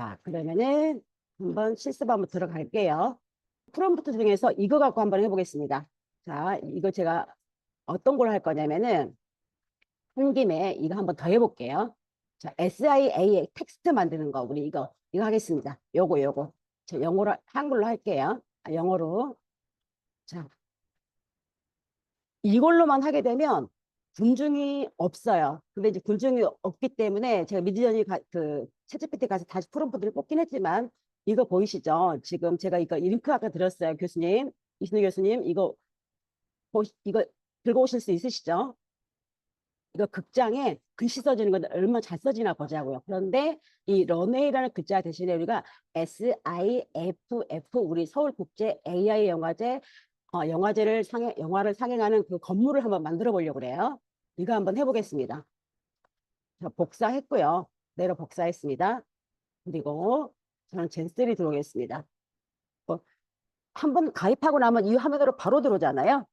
자, 그러면은 한번 실습 한번 들어갈게요. 프롬프트 중에서 이거 갖고 한번 해보겠습니다. 자, 이거 제가 어떤 걸 할 거냐면은 한 김에 이거 한번 더 해볼게요. 자, SIA 텍스트 만드는 거 우리 이거 이거 하겠습니다. 요거 요거 저 영어로 한글로 할게요. 아, 영어로 자 이걸로만 하게 되면 군중이 없어요. 근데 이제 군중이 없기 때문에 제가 가, 그 채찌피티 가서 다시 프롬프트를 뽑긴 했지만 이거 보이시죠? 지금 제가 이거 링크 아까 드렸어요, 교수님. 이순우 교수님 이거 보시, 이거 들고 오실 수 있으시죠? 이거 극장에 글씨 써지는 건 얼마나 잘 써지나 보자고요. 그런데 이 런웨이라는 글자 대신에 우리가 SIFF 우리 서울국제 AI 영화제 어, 영화제를 상해 영화를 상영하는 그 건물을 한번 만들어 보려고 그래요. 이거 한번 해보겠습니다. 자, 복사했고요. 내려 복사했습니다. 그리고 저는 젠셀이 들어오겠습니다. 뭐, 한번 가입하고 나면 이 화면으로 바로 들어오잖아요.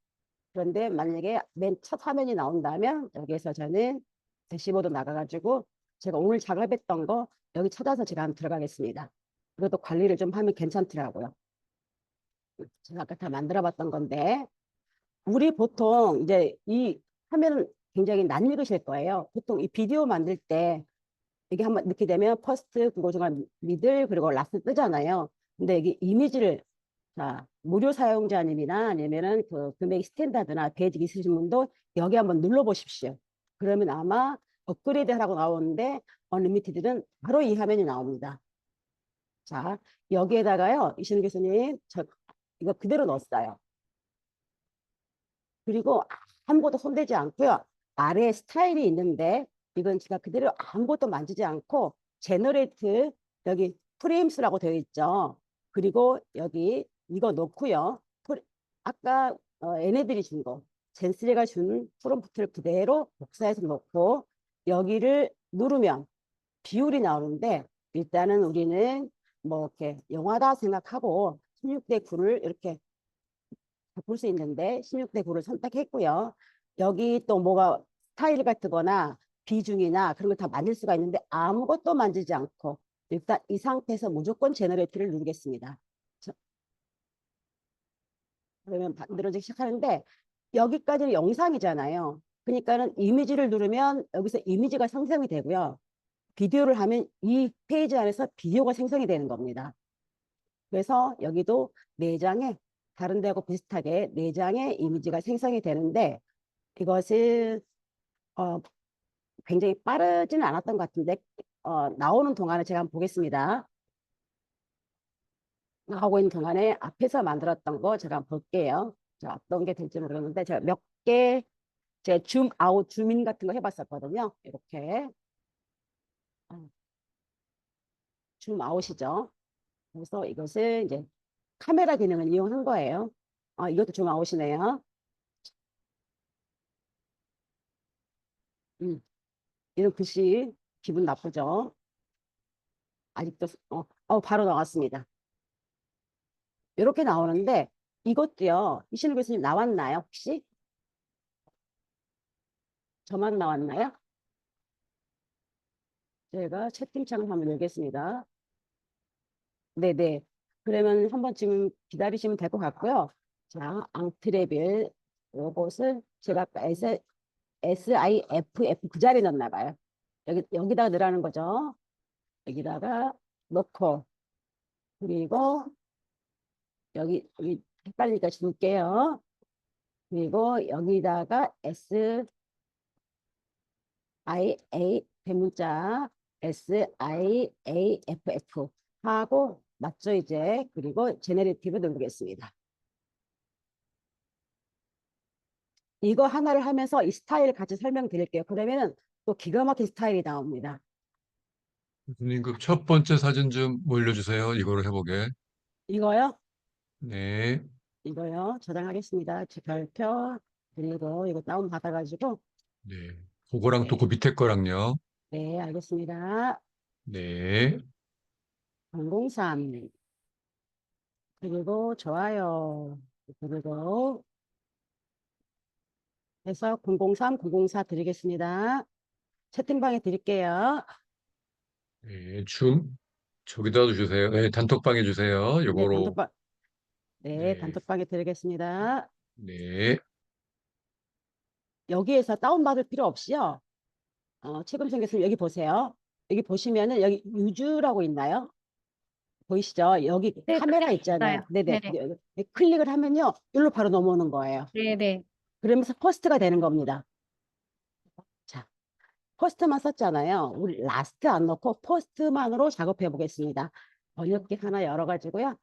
그런데 만약에 맨 첫 화면이 나온다면 여기에서 저는 대시보드 나가가지고 제가 오늘 작업했던 거 여기 찾아서 제가 한번 들어가겠습니다. 그래도 관리를 좀 하면 괜찮더라고요. 제가 아까 다 만들어 봤던 건데 우리 보통 이제 이 화면은 굉장히 낯익으실 거예요. 보통 이 비디오 만들 때 이게 한번 이렇게 되면 퍼스트, 그거 중간 미들, 그리고 라스트 뜨잖아요. 근데 이게 이미지를 자, 무료 사용자님이나 아니면은 그 금액 스탠다드나 베이직 있으신 분도 여기 한번 눌러 보십시오. 그러면 아마 업그레이드 하라고 나오는데 언리미티드는 바로 이 화면이 나옵니다. 자, 여기에다가요, 이신우 교수님, 저 이거 그대로 넣었어요. 그리고 아무것도 손대지 않고요. 아래에 스타일이 있는데 이건 제가 그대로 아무것도 만지지 않고 제너레이트 여기 프레임스라고 되어 있죠. 그리고 여기 이거. 프레- 아까 어, 얘네들이 준 거, 젠스리가 준 프롬프트를 그대로 복사해서 넣고 여기를 누르면 비율이 나오는데 일단은 우리는 뭐 이렇게 영화다 생각하고 16대 9를 이렇게 바꿀 수 있는데 16대 9를 선택했고요. 여기 또 뭐가 스 타일 같거나 비중이나 그런 걸 다 만들 수가 있는데 아무것도 만지지 않고 일단 이 상태에서 무조건 제너레이트를 누르겠습니다. 저- 그러면 만들어지기 시작하는데 여기까지는 영상이잖아요. 그러니까는 이미지를 누르면 여기서 이미지가 생성이 되고요. 비디오를 하면 이 페이지 안에서 비디오가 생성이 되는 겁니다. 그래서 여기도 네 장의 다른 데하고 비슷하게 네 장의 이미지가 생성이 되는데 이것을 어, 굉장히 빠르지는 않았던 것 같은데 어, 나오는 동안에 제가 한번 보겠습니다. 나오고 있는 동안에 앞에서 만들었던 거 제가 한번 볼게요. 자, 어떤 게 될지 모르겠는데 제가 몇 개 제 줌 아웃 줌인 같은 거 해봤었거든요. 이렇게 줌 아웃이죠. 그래서 이것을 이제 카메라 기능을 이용한 거예요. 아, 이것도 줌 아웃이네요. 음, 이런 글씨 기분 나쁘죠? 아직도 어, 어 바로 나왔습니다. 이렇게 나오는데 이것도요. 이신우 교수님 나왔나요? 혹시? 저만 나왔나요? 제가 채팅창을 한번 열겠습니다. 네네. 그러면 한번 지금 기다리시면 될 것 같고요. 자, 앙트레빌 요것을 제가 SIFF 그 자리에 넣었나 봐요. 여기, 여기다가 넣으라는 거죠. 여기다가 넣고 그리고 여기, 여기 헷갈리니까 줄게요. 그리고 여기다가 S I A 대문자 S I A F F 하고 맞죠 이제 그리고 제네레티브 누르겠습니다. 이거 하나를 하면서 이 스타일을 같이 설명드릴게요. 그러면은 또 기가 막힌 스타일이 나옵니다. 교수님, 그 첫 번째 사진 좀 올려주세요. 이거를 해보게. 이거요? 네. 이거요. 저장하겠습니다. 제 별표 그리고 이거 다운 받아가지고 네. 그거랑 또그 밑에 거랑요. 네 알겠습니다. 네. 003 그리고 좋아요 그리고 해서 003, 004 드리겠습니다. 채팅방에 드릴게요. 네. 줌. 저기다 주세요. 네, 단톡방에 주세요. 네, 요거로. 단톡방, 네, 네, 단톡방에 드리겠습니다. 네, 여기에서 다운받을 필요 없이요. 어, 최금성 교수님 여기 보세요. 여기 보시면은 여기 유주라고 있나요? 보이시죠? 여기 네, 카메라 있잖아요. 네네. 네네. 클릭을 하면요. 여기로 바로 넘어오는 거예요. 네네. 그러면서 퍼스트가 되는 겁니다. 자, 퍼스트만 썼잖아요. 우리 라스트 안 넣고 퍼스트만으로 작업해 보겠습니다. 번역기 하나 열어가지고요.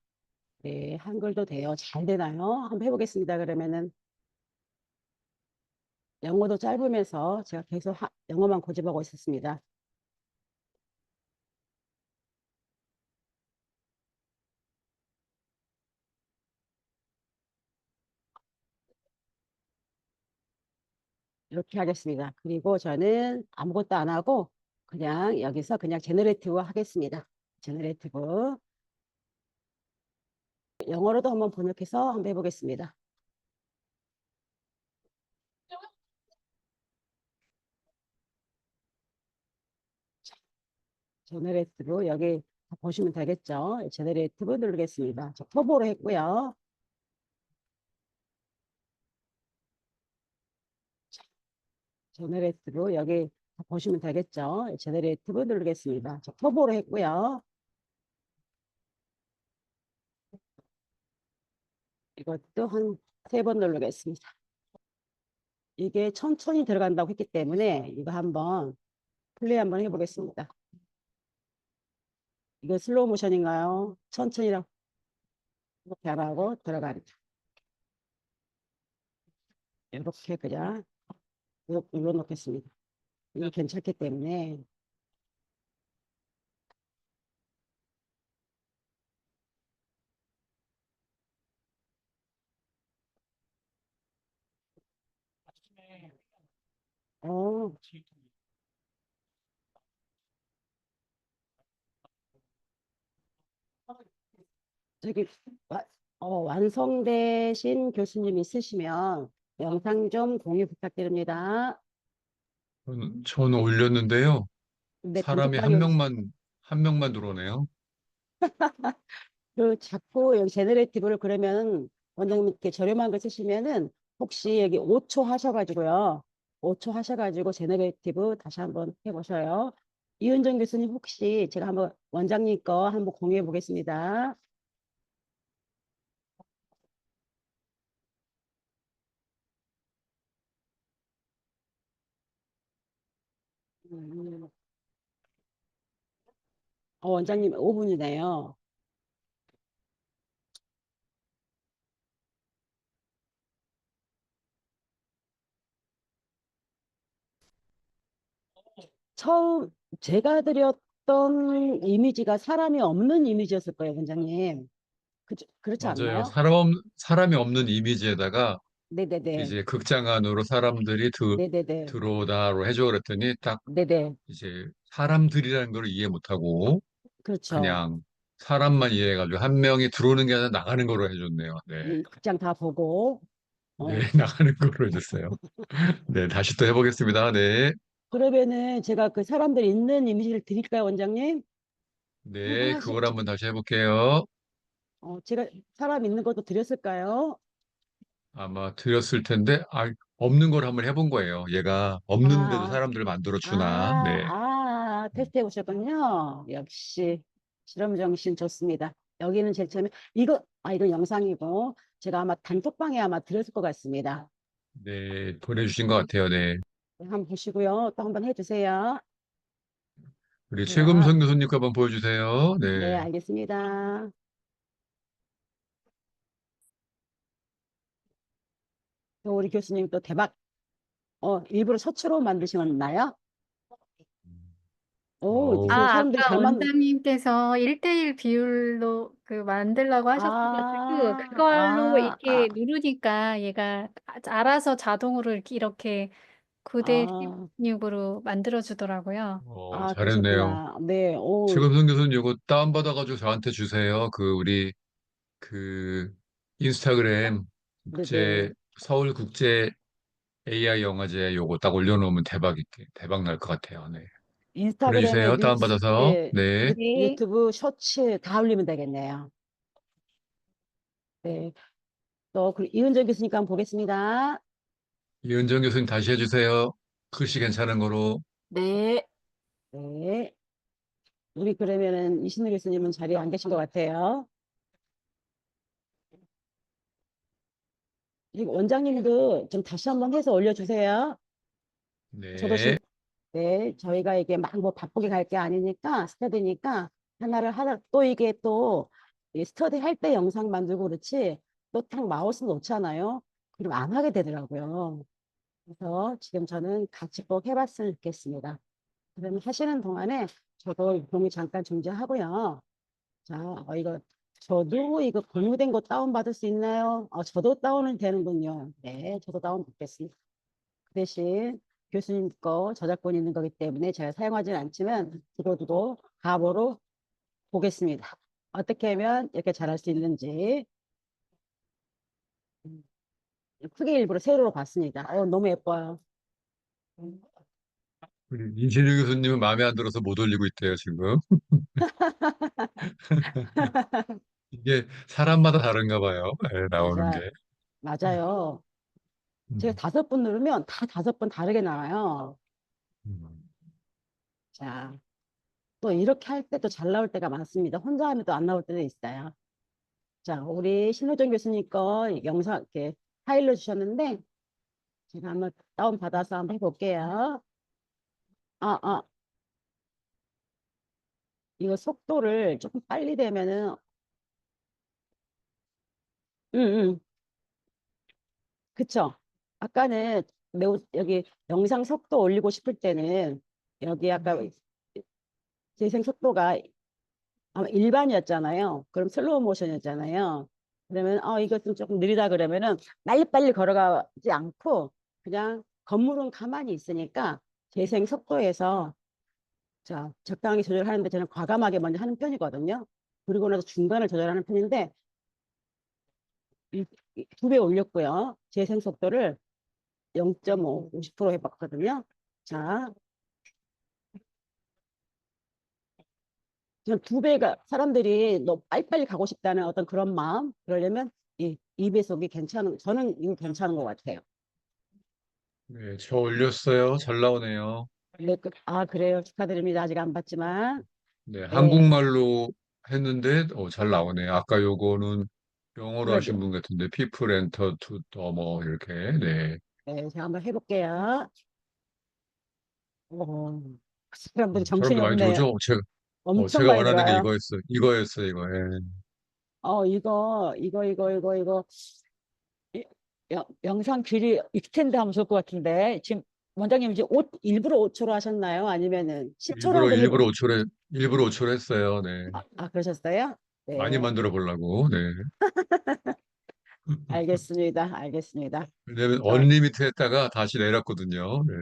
네, 한글도 돼요. 잘 되나요? 한번 해보겠습니다. 그러면은 영어도 짧으면서 제가 계속 하- 영어만 고집하고 있었습니다. 이렇게 하겠습니다. 그리고 저는 아무것도 안 하고 그냥 여기서 그냥 제너레이티브 하겠습니다. 제너레이티브. 영어로도 한번 번역해서 한번 해보겠습니다. 제너레이티브 여기 다 보시면 되겠죠. 제너레이티브 누르겠습니다. 저 터보로 했고요. 제너레이티브 여기 다 보시면 되겠죠. 제너레이티브 누르겠습니다. 저 터보로 했고요. 이것도 한 세 번 누르겠습니다. 이게 천천히 들어간다고 했기 때문에 이거 한번 플레이 한번 해보겠습니다. 이거 슬로우 모션인가요? 천천히라고 이렇게 안 하고 들어갑니다. 이렇게 그냥 눌러- 눌러 놓겠습니다. 이게 괜찮기 때문에 어, 저기 와- 어, 완성되신 교수님 있으시면 영상 좀 공유 부탁드립니다. 저는, 저는 올렸는데요. 네, 사람이 한 명만, 한 명만 들어오네요. 그 자꾸 여기 제너레이티브를 그러면 원장님 이렇게 저렴한 거 쓰시면은 혹시 여기 5초 하셔가지고요. 5초 하셔가지고 제너레이티브 다시 한번 해보셔요. 이은정 교수님 혹시 제가 한번 원장님 거 한번 공유해 보겠습니다. 음, 어, 원장님 5분이네요. 처음 제가 드렸던 이미지가 사람이 없는 이미지였을 거예요, 원장님. 그, 그렇지 맞아요. 않나요? 사람, 없- 사람이 없는 이미지에다가 네네네. 이제 극장 안으로 사람들이 드, 네네네. 들어오다로 해줘 그랬더니 딱 네네. 이제 사람들이라는 걸 이해 못하고 그렇죠. 그냥 사람만 이해해가지고 한 명이 들어오는 게 아니라 나가는 거로 해줬네요. 네. 이 극장 다 보고. 어, 네, 나가는 거로 해줬어요. 네, 다시 또 해보겠습니다. 네. 그러면은 제가 그 사람들 있는 이미지를 드릴까요, 원장님? 네, 아, 그걸. 한번 다시 해볼게요. 어, 제가 사람 있는 것도 드렸을까요? 아마 드렸을 텐데, 아, 없는 걸 한번 해본 거예요. 얘가 없는데도 아, 사람들을 만들어 주나. 아, 네. 아, 테스트 해보셨군요. 역시 실험 정신 좋습니다. 여기는 제일 처음에 이거 아 이건 영상이고 제가 아마 단톡방에 아마 드렸을 것 같습니다. 네, 보내주신 것 같아요. 네. 네, 한번 보시고요. 또 한번 해주세요. 우리 자, 최금선 교수님 거 한번 보여주세요. 네, 네. 알겠습니다. 우리 교수님 또 대박. 어, 일부러 서초로 만드시나요? 오, 오. 그 아, 사람들이 아까 잘 만, 원장님께서 1대1 비율로 그 만들라고 하셨어가지고 아, 그걸로 아, 이렇게 아, 누르니까 얘가 아- 알아서 자동으로 이렇게, 이렇게 9대 아, 16으로 만들어주더라고요. 어, 아, 잘했네요. 그러셨구나. 네, 오, 최금선 교수님 이거 다운받아가지고 저한테 주세요. 그, 우리, 그, 인스타그램 네네. 국제, 서울 국제 AI 영화제 요거 딱 올려놓으면 대박 있게, 대박 날 것 같아요. 네. 인스타그램에 보내주세요. 릴스, 다운받아서. 네, 네. 네. 유튜브 쇼츠 다 올리면 되겠네요. 네. 또그 이은정 교수님 한번 보겠습니다. 이은정 교수님 다시 해주세요. 글씨 괜찮은 거로. 네. 네. 우리 그러면은 이신우 교수님은 자리에 안 계신 것 같아요. 그리고 원장님도 좀 다시 한번 해서 올려주세요. 저도 네. 지금 네, 저희가 이게 막 뭐 바쁘게 갈 게 아니니까 스터디니까 하나를 하나 또 이게 또이 스터디 할 때 영상 만들고 그렇지 또 딱 마우스 놓잖아요. 그럼 안 하게 되더라고요. 그래서 지금 저는 같이 꼭 해봤으면 좋겠습니다. 그러면 하시는 동안에 저도 종이 잠깐 중지하고요. 자, 어, 이거 저도 이거 공유된 거 다운받을 수 있나요? 어, 저도 다운은 되는군요. 네, 저도 다운 받겠습니다. 그 대신 교수님 거 저작권 있는 거기 때문에 제가 사용하지는 않지만 두고두고 가보로 보겠습니다. 어떻게 하면 이렇게 잘할 수 있는지. 음, 크게 일부러 세로로 봤습니다. 어, 너무 예뻐요. 우리 이신우 교수님은 마음에 안 들어서 못 올리고 있대요, 지금. 이게 사람마다 다른가 봐요. 네, 나오는 맞아. 게. 맞아요. 제가 음, 다섯 번 누르면 다 다섯 번 다르게 나와요. 음. 자, 또 이렇게 할 때 또 잘 나올 때가 많습니다. 혼자 하면 또 안 나올 때도 있어요. 자, 우리 신호정 교수님 거 영상 이렇게 파일로 주셨는데 제가 한번 다운 받아서 한번 해볼게요. 아, 아, 이거 속도를 조금 빨리 되면은, 응, 응, 그쵸. 아까는 매우 여기 영상 속도 올리고 싶을 때는 여기 아까 재생 속도가 아마 일반이었잖아요. 그럼 슬로우 모션이었잖아요. 그러면 어좀 조금 느리다 그러면은 빨리빨리 걸어가지 않고 그냥 건물은 가만히 있으니까 재생 속도에서 자 적당히 조절하는데 저는 과감하게 먼저 하는 편이거든요. 그리고 나서 중간을 조절하는 편인데 두 배 올렸고요. 재생 속도를 0.5, 50% 해봤거든요. 자, 전두 배가 사람들이 너무 빨리빨리 가고 싶다는 어떤 그런 마음 그러려면 이 2배속이 괜찮은 저는 이거 괜찮은 것 같아요. 네, 저 올렸어요. 잘 나오네요. 네, 그- 아 그래요 축하드립니다. 아직 안 봤지만 네, 한국말로 했는데 어, 잘 나오네요. 아까 요거는 영어로 그러게요. 하신 분 같은데 people enter to the 뭐 이렇게 네. 네, 제가 한번 해볼게요. 오, 사람들 음, 정신이 사람들 많이 없네요. 들어오죠? 제가 어, 엄청 제가 많이 원하는 게 들어와요. 이거였어. 이거였어, 이거. 예. 어 이거 이거 이거 이거 이거 이- 여- 영상 길이 익스텐드 하면 좋을 것 같은데 지금 원장님 이제 옷 일부러 5초로 하셨나요? 아니면은 10초로 일부러 일부러 5초로 일부러 5초로 했어요. 네. 아, 아, 그러셨어요? 많이 네, 만들어 보려고. 네. 알겠습니다. 알겠습니다. 왜냐면 저 언리미트 했다가 다시 내렸거든요. 네.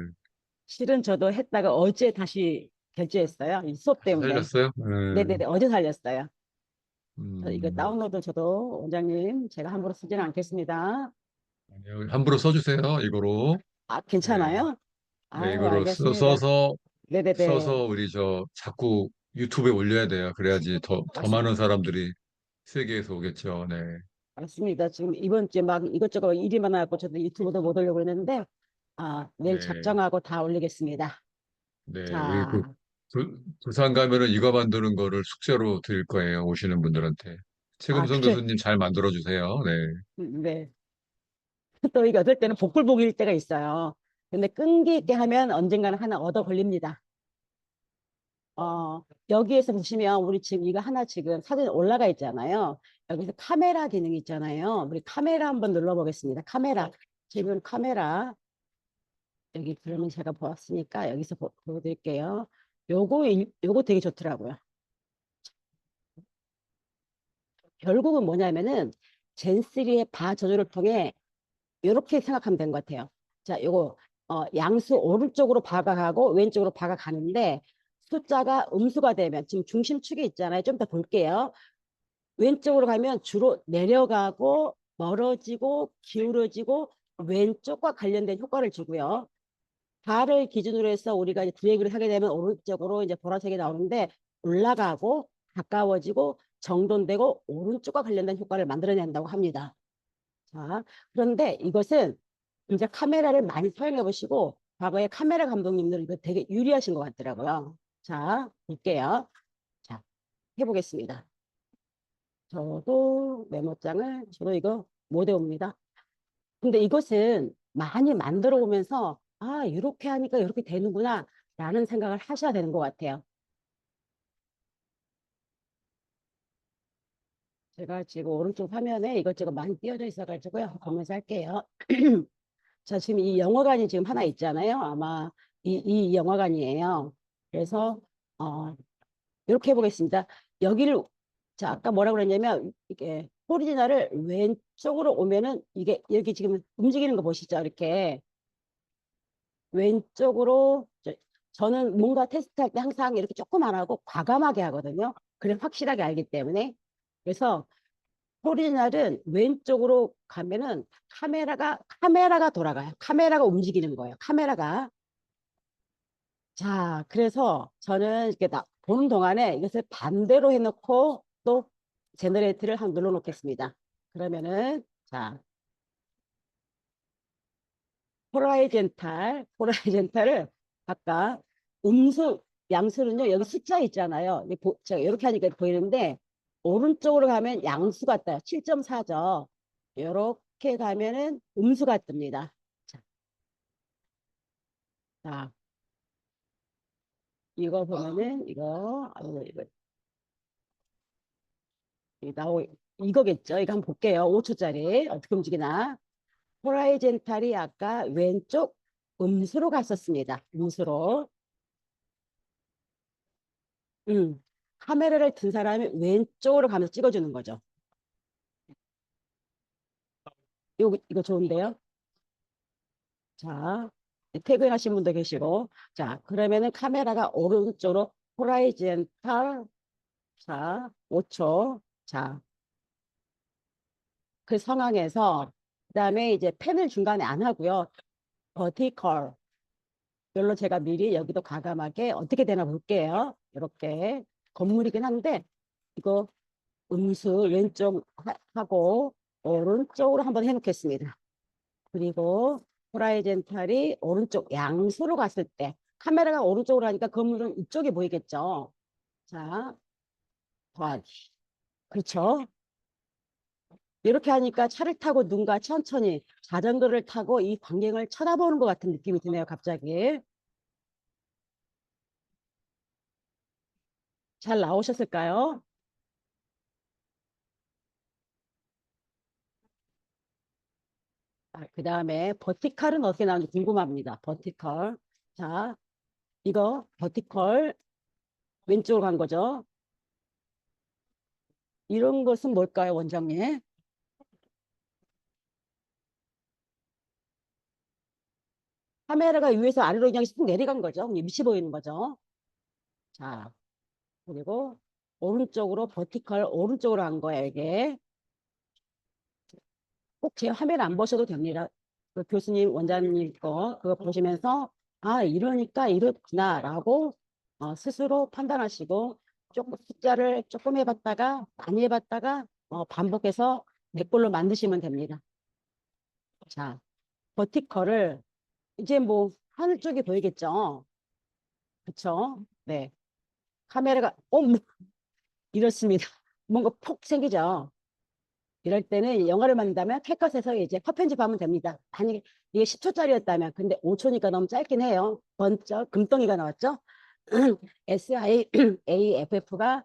실은 저도 했다가 어제 다시 결제했어요. 이 수업 다시 때문에. 살렸어요. 네. 네네네, 어제 살렸어요. 저 이거 음, 다운로드 저도 원장님 제가 함부로 쓰지는 않겠습니다. 아니요. 함부로 써주세요. 이거로. 아, 네. 괜찮아요? 네, 아유, 이거로 써, 알겠습니다. 써서 네네네. 써서 우리 저 자꾸 유튜브에 올려야 돼요. 그래야지 더, 더 맞습니다. 많은 사람들이 세계에서 오겠죠. 네. 맞습니다. 지금 이번 주에 막 이것저것 일이 많아갖고 저도 유튜브도 못 올려고 했는데, 아, 내일 네. 작정하고 다 올리겠습니다. 네. 우리 자, 그 부, 부산 가면은 이거 만드는 거를 숙제로 드릴 거예요. 오시는 분들한테. 아, 최금성 그래. 교수님 잘 만들어 주세요. 네. 음, 네. 또 이게 어떨 때는 복불복일 때가 있어요. 근데 끈기 있게 하면 언젠가는 하나 얻어 걸립니다. 어, 여기에서 보시면 우리 지금 이거 하나 지금 사진 올라가 있잖아요. 여기서 카메라 기능이 있잖아요. 우리 카메라 한번 눌러보겠습니다. 카메라. 지금 카메라. 여기 그러면 제가 보았으니까 여기서 보, 보여드릴게요. 요거, 일- 요거 되게 좋더라고요. 결국은 뭐냐면은 젠3의 바 조절을 통해 이렇게 생각하면 되는 것 같아요. 자, 요거 어, 양수 오른쪽으로 바가 가고 왼쪽으로 바가 가는데 숫자가 음수가 되면 지금 중심축이 있잖아요. 좀 더 볼게요. 왼쪽으로 가면 주로 내려가고 멀어지고 기울어지고 왼쪽과 관련된 효과를 주고요. 달을 기준으로 해서 우리가 이제 드래그를 하게 되면 오른쪽으로 이제 보라색이 나오는데 올라가고 가까워지고 정돈되고 오른쪽과 관련된 효과를 만들어낸다고 합니다. 자, 그런데 이것은 이제 카메라를 많이 사용해 보시고 과거에 카메라 감독님들 이거 되게 유리하신 것 같더라고요. 자, 볼게요. 자, 해보겠습니다. 저도 메모장을 저도 이거 못 외웁니다. 근데 이것은 많이 만들어 오면서 아, 이렇게 하니까 이렇게 되는구나 라는 생각을 하셔야 되는 것 같아요. 제가 지금 오른쪽 화면에 이것저것 많이 띄어져 있어가지고요. 보면서 할게요. 자, 지금 이 영화관이 지금 하나 있잖아요. 아마 이, 이 영화관이에요. 그래서, 어, 이렇게 해보겠습니다. 여기를, 자, 아까 뭐라고 그랬냐면, 이게 오리지널을 왼쪽으로 오면은 이게 여기 지금 움직이는 거 보시죠? 이렇게. 왼쪽으로, 저, 저는 뭔가 테스트할 때 항상 이렇게 조금 안 하고 과감하게 하거든요. 그래 확실하게 알기 때문에. 그래서 오리지널은 왼쪽으로 가면은 카메라가 카메라가 돌아가요. 카메라가 움직이는 거예요. 카메라가. 자, 그래서 저는 이렇게 나, 보는 동안에 이것을 반대로 해놓고 또 제너레이트를 한 눌러 놓겠습니다. 그러면은 자 호라이젠탈 호라이젠탈을 아까 음수 양수는요 여기 숫자 있잖아요. 제가 이렇게 하니까 보이는데 오른쪽으로 가면 양수가 떠요. 7.4죠. 이렇게 가면은 음수가 뜹니다. 자, 자, 이거 보면은 이거 아이고 이거 이 나오 이거겠죠. 이거 한번 볼게요. 5초짜리 어떻게 움직이나. 호라이젠탈이 아까 왼쪽 음수로 갔었습니다. 음수로. 음, 카메라를 든 사람이 왼쪽으로 가면서 찍어주는 거죠. 이거, 이거 좋은데요? 자, 태그 하신 분도 계시고. 자, 그러면은 카메라가 오른쪽으로 호라이젠탈. 자, 5초. 자, 그 상황에서 그 다음에 이제 펜을 중간에 안 하고요. 버티컬. 별로 제가 미리 여기도 과감하게 어떻게 되나 볼게요. 이렇게 건물이긴 한데 이거 음수 왼쪽 하- 하고 오른쪽으로 한번 해놓겠습니다. 그리고 호라이젠탈이 오른쪽 양수로 갔을 때 카메라가 오른쪽으로 하니까 건물은 이쪽이 보이겠죠. 자, 더하기. 그렇죠. 이렇게 하니까 차를 타고 누군가 천천히 자전거를 타고 이 광경을 쳐다보는 것 같은 느낌이 드네요, 갑자기. 잘 나오셨을까요? 그 다음에 버티컬은 어떻게 나오는지 궁금합니다. 버티컬. 자, 이거 버티컬 왼쪽으로 간 거죠. 이런 것은 뭘까요, 원장님? 카메라가 위에서 아래로 그냥 쑥 내려간 거죠. 밑이 보이는 거죠. 자, 그리고 오른쪽으로 버티컬 오른쪽으로 한 거예요, 이게. 꼭 제 화면 안 보셔도 됩니다. 그 교수님, 원장님 거 그거 보시면서 아, 이러니까 이렇구나라고 어, 스스로 판단하시고 조금 숫자를 조금 해봤다가 많이 해봤다가 어, 반복해서 내 걸로 만드시면 됩니다. 자, 버티컬을 이제 뭐 하늘 쪽이 보이겠죠? 그쵸? 네. 카메라가 어 뭐, 이렇습니다. 뭔가 폭 생기죠. 이럴 때는 영화를 만든다면 캣컷에서 이제 컷 편집하면 됩니다. 만약에 이게 10초짜리였다면 근데 5초니까 너무 짧긴 해요. 번쩍 금덩이가 나왔죠? SIAFF가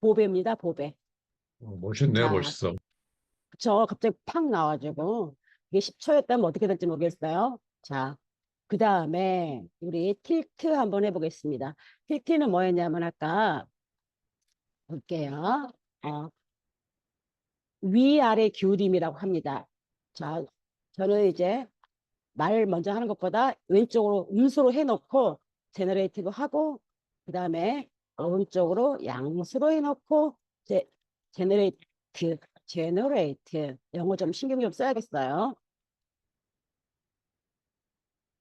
보배입니다. 보배. 어, 멋있네요, 자. 멋있어. 그쵸. 갑자기 팍 나와가지고 이게 10초였다면 어떻게 될지 모르겠어요. 자, 그 다음에 우리 틸트 한번 해보겠습니다. 틸트는 뭐였냐면 아까 볼게요. 어, 위아래 기울임이라고 합니다. 자, 저는 이제 말 먼저 하는 것보다 왼쪽으로 음수로 해놓고 제너레이티브 하고 그 다음에 오른쪽으로 양수로 해놓고 제 제너레이트 제너레이트 영어 좀 신경 좀 써야겠어요.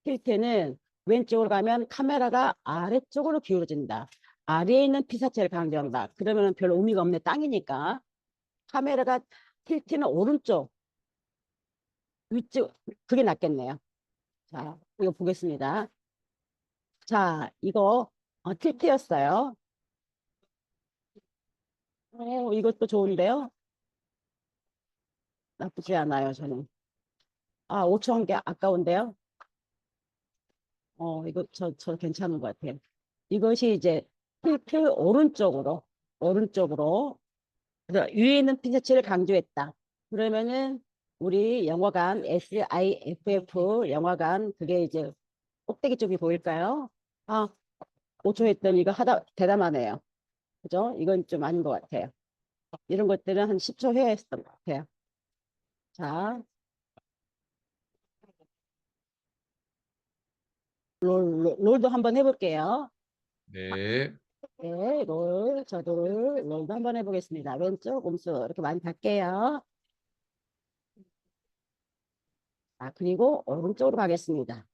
틸트는 왼쪽으로 가면 카메라가 아래쪽으로 기울어진다. 아래에 있는 피사체를 강조한다. 그러면 별로 의미가 없네. 땅이니까. 카메라가 틸트는 오른쪽, 위쪽, 그게 낫겠네요. 자, 이거 보겠습니다. 자, 이거 어, 틸트였어요. 어, 이것도 좋은데요? 나쁘지 않아요, 저는. 아, 5초 한 게 아까운데요? 어, 이거 저, 저 괜찮은 것 같아요. 이것이 이제 틸트 오른쪽으로, 오른쪽으로, 위에 있는 피사체를 강조했다. 그러면은 우리 영화관, SIFF 영화관, 그게 이제 꼭대기 쪽이 보일까요? 아, 5초 했더니 이거 하다 대담하네요. 그죠? 이건 좀 아닌 것 같아요. 이런 것들은 한 10초 해야 했었던 것 같아요. 자. 롤, 롤, 롤 도 한번 해볼게요. 네. 네, 롤, 저도 롤, 롤도 한번 해보겠습니다. 왼쪽, 오른쪽 이렇게 많이 갈게요. 아, 그리고 오른쪽으로 가겠습니다.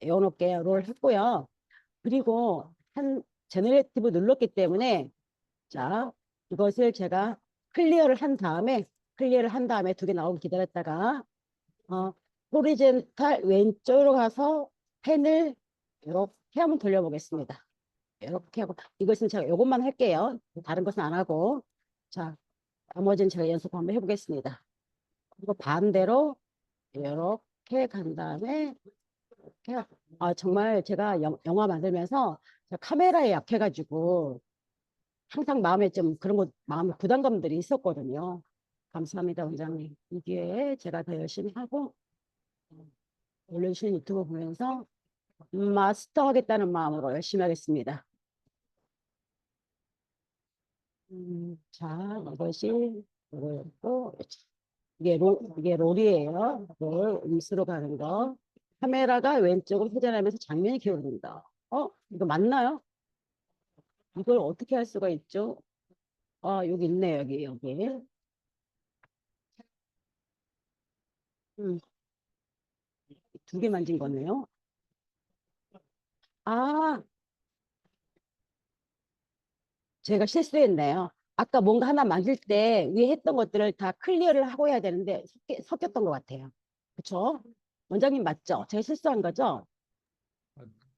외워놓을게요. 롤 했고요. 그리고 한 제너레이티브 눌렀기 때문에 자, 이것을 제가 클리어를 한 다음에 클리어를 한 다음에 두 개 나오고 기다렸다가 어, 호리젠탈 왼쪽으로 가서 펜을 이렇게 한번 돌려보겠습니다. 이렇게 하고 이것은 제가 이것만 할게요. 다른 것은 안 하고 자, 나머지는 제가 연습 한번 해보겠습니다. 그리고 반대로 이렇게 간 다음에 이렇게 아 정말 제가 영, 영화 만들면서 카메라에 약해가지고 항상 마음에 좀 그런 거 마음에 부담감들이 있었거든요. 감사합니다, 원장님. 이게 제가 더 열심히 하고 어, 올려주시는 유튜브 보면서 마스터하겠다는 마음으로 열심히 하겠습니다. 음, 자, 이것이 이거였고 이게 롤 이게 롤이에요. 롤 음수로 가는 거. 카메라가 왼쪽으로 회전하면서 장면이 기울어진다. 어, 이거 맞나요? 이걸 어떻게 할 수가 있죠? 아, 여기 있네, 여기, 여기. 음. 두 개 만진 거네요. 아, 제가 실수했네요. 아까 뭔가 하나 만질 때 위에 했던 것들을 다 클리어를 하고 해야 되는데 섞여, 섞였던 것 같아요. 그쵸? 원장님 맞죠? 제가 실수한 거죠?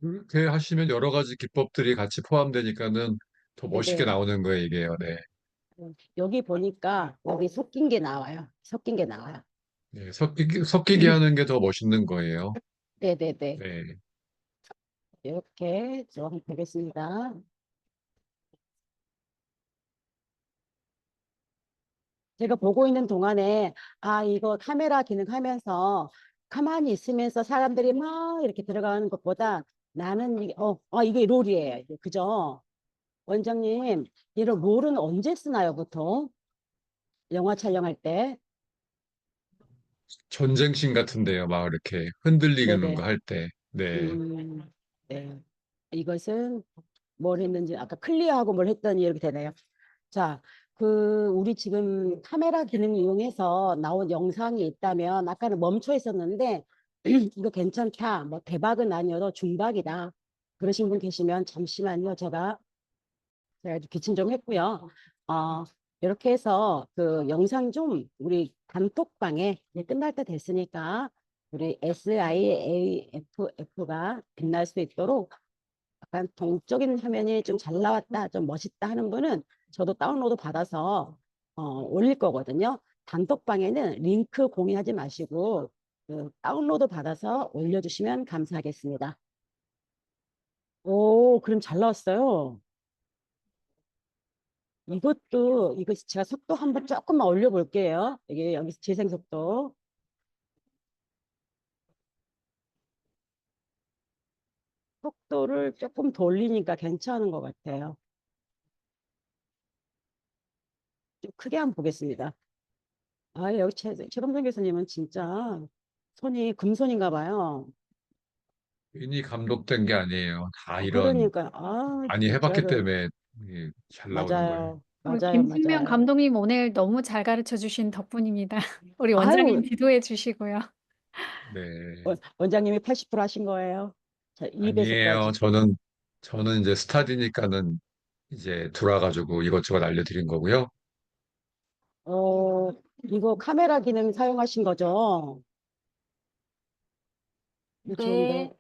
그렇게 하시면 여러 가지 기법들이 같이 포함되니까는 더 멋있게 네네. 나오는 거예요, 이게요. 네. 여기 보니까 여기 섞인 게 나와요. 섞인 게 나와요. 네, 섞이기, 섞이게 하는 게 더 멋있는 거예요. 네네네. 네. 이렇게 좀 되겠습니다. 제가 보고 있는 동안에 아 이거 카메라 기능 하면서 가만히 있으면서 사람들이 막 이렇게 들어가는 것보다 나는 이게 어, 아 이게 롤이에요. 이게 그죠? 원장님 이런 롤은 언제 쓰나요 보통? 영화 촬영할 때? 전쟁씬 같은데요. 막 이렇게 흔들리는 네네. 거 할 때. 네. 음, 네. 이것은 뭘 했는지 아까 클리어하고 뭘 했더니 이렇게 되네요. 자, 그 우리 지금 카메라 기능 이용해서 나온 영상이 있다면 아까는 멈춰 있었는데 이거 괜찮다. 뭐 대박은 아니어도 중박이다. 그러신 분 계시면 잠시만요. 제가 제가 좀 기침 좀 했고요. 어, 이렇게 해서 그 영상 좀 우리 단톡방에 이제 끝날 때 됐으니까 우리 SIAFF가 빛날 수 있도록 약간 동적인 화면이 좀 잘 나왔다, 좀 멋있다 하는 분은 저도 다운로드 받아서 어, 올릴 거거든요. 단톡방에는 링크 공유하지 마시고 그 다운로드 받아서 올려주시면 감사하겠습니다. 오, 그럼 잘 나왔어요. 이것도 이거 제가 속도 한번 조금만 올려볼게요. 이게 여기 재생 속도. 속도를 조금 돌리니까 괜찮은 것 같아요. 좀 크게 한번 보겠습니다. 아, 여기 최, 최범정 교수님은 진짜 손이 금손인가 봐요. 괜히 감독된 게 아니에요. 다 아, 이런 그러니까, 아, 많이 해봤기 진짜로. 때문에 이게 잘 나오는 거예요. 맞아요. 우리 맞아요, 김신명 맞아요. 감독님 오늘 너무 잘 가르쳐 주신 덕분입니다. 우리 원장님 아유. 기도해 주시고요. 네. 원- 원장님이 80% 하신 거예요. 자, 2배속까지. 아니에요. 저는, 저는 이제 스타디니까는 이제 돌아가지고 이것저것 알려드린 거고요. 어, 이거 카메라 기능 사용하신 거죠? 이거 네. 좋은데.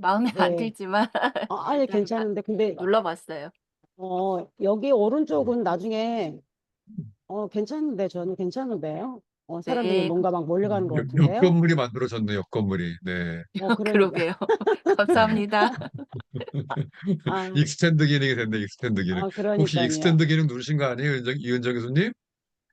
마음에 안 네. 들지만 아, 아니, 괜찮은데. 근데, 눌러봤어요. 어, 여기 오른쪽은 나중에, 어, 괜찮은데, 저는 괜찮은데요? 어, 사람들이 네. 뭔가 막 몰려가는 것 옆, 같은데요? 옆 건물이 만들어졌네요. 옆 건물이. 네. 어, 그러니까. 그러게요. 감사합니다. 아, 익스텐드 기능이 됐네. 익스텐드 기능. 아, 혹시 그러니까요. 익스텐드 기능 누르신 거 아니에요? 이은정, 이은정 교수님?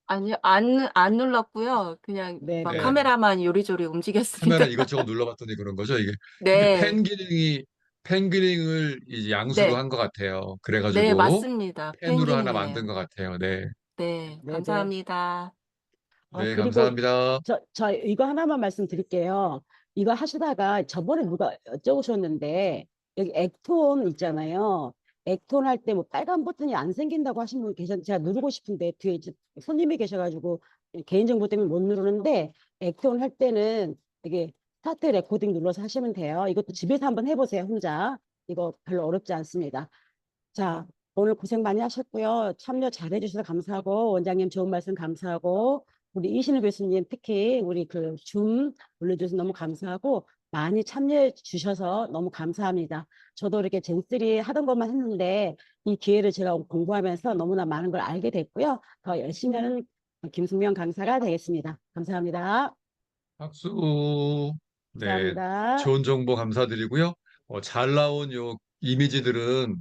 아니요, 안, 안 눌렀고요. 그냥 네, 막 네. 카메라만 요리조리 움직였습니다. 카메라 이것저것 눌러봤더니 그런 거죠. 이게 네, 펜 기능이 펜 기능을 이제 양수로 네. 한 것 같아요. 그래가지고 네, 맞습니다. 펜으로 하나 펭귄이네요. 만든 것 같아요. 네, 네, 네. 감사합니다. 아, 네, 그리고 감사합니다. 저, 저 이거 하나만 말씀드릴게요. 이거 하시다가 저번에 누가 여쭤보셨는데 여기 액톤 있잖아요. 액톤 할 때 뭐 빨간 버튼이 안 생긴다고 하신 분 계셨, 제가 누르고 싶은데 뒤에 이제 손님이 계셔가지고 개인정보 때문에 못 누르는데 액톤 할 때는 이게 스타트 레코딩 눌러서 하시면 돼요. 이것도 집에서 한번 해보세요, 혼자. 이거 별로 어렵지 않습니다. 자, 오늘 고생 많이 하셨고요. 참여 잘해 주셔서 감사하고 원장님 좋은 말씀 감사하고 우리 이신우 교수님 특히 우리 그 줌 올려주셔서 너무 감사하고 많이 참여해 주셔서 너무 감사합니다. 저도 이렇게 젠3 하던 것만 했는데 이 기회를 제가 공부하면서 너무나 많은 걸 알게 됐고요. 더 열심히 하는 김승명 강사가 되겠습니다. 감사합니다. 박수. 네, 감사합니다. 좋은 정보 감사드리고요. 어, 잘 나온 요 이미지들은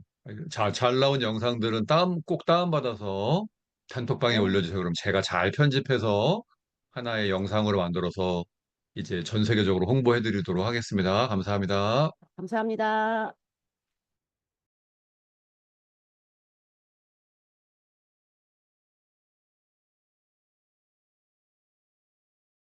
자, 잘 나온 영상들은 다운 꼭 다운받아서 단톡방에 네. 올려주세요. 그럼 제가 잘 편집해서 하나의 영상으로 만들어서 이제 전 세계적으로 홍보해 드리도록 하겠습니다. 감사합니다. 감사합니다.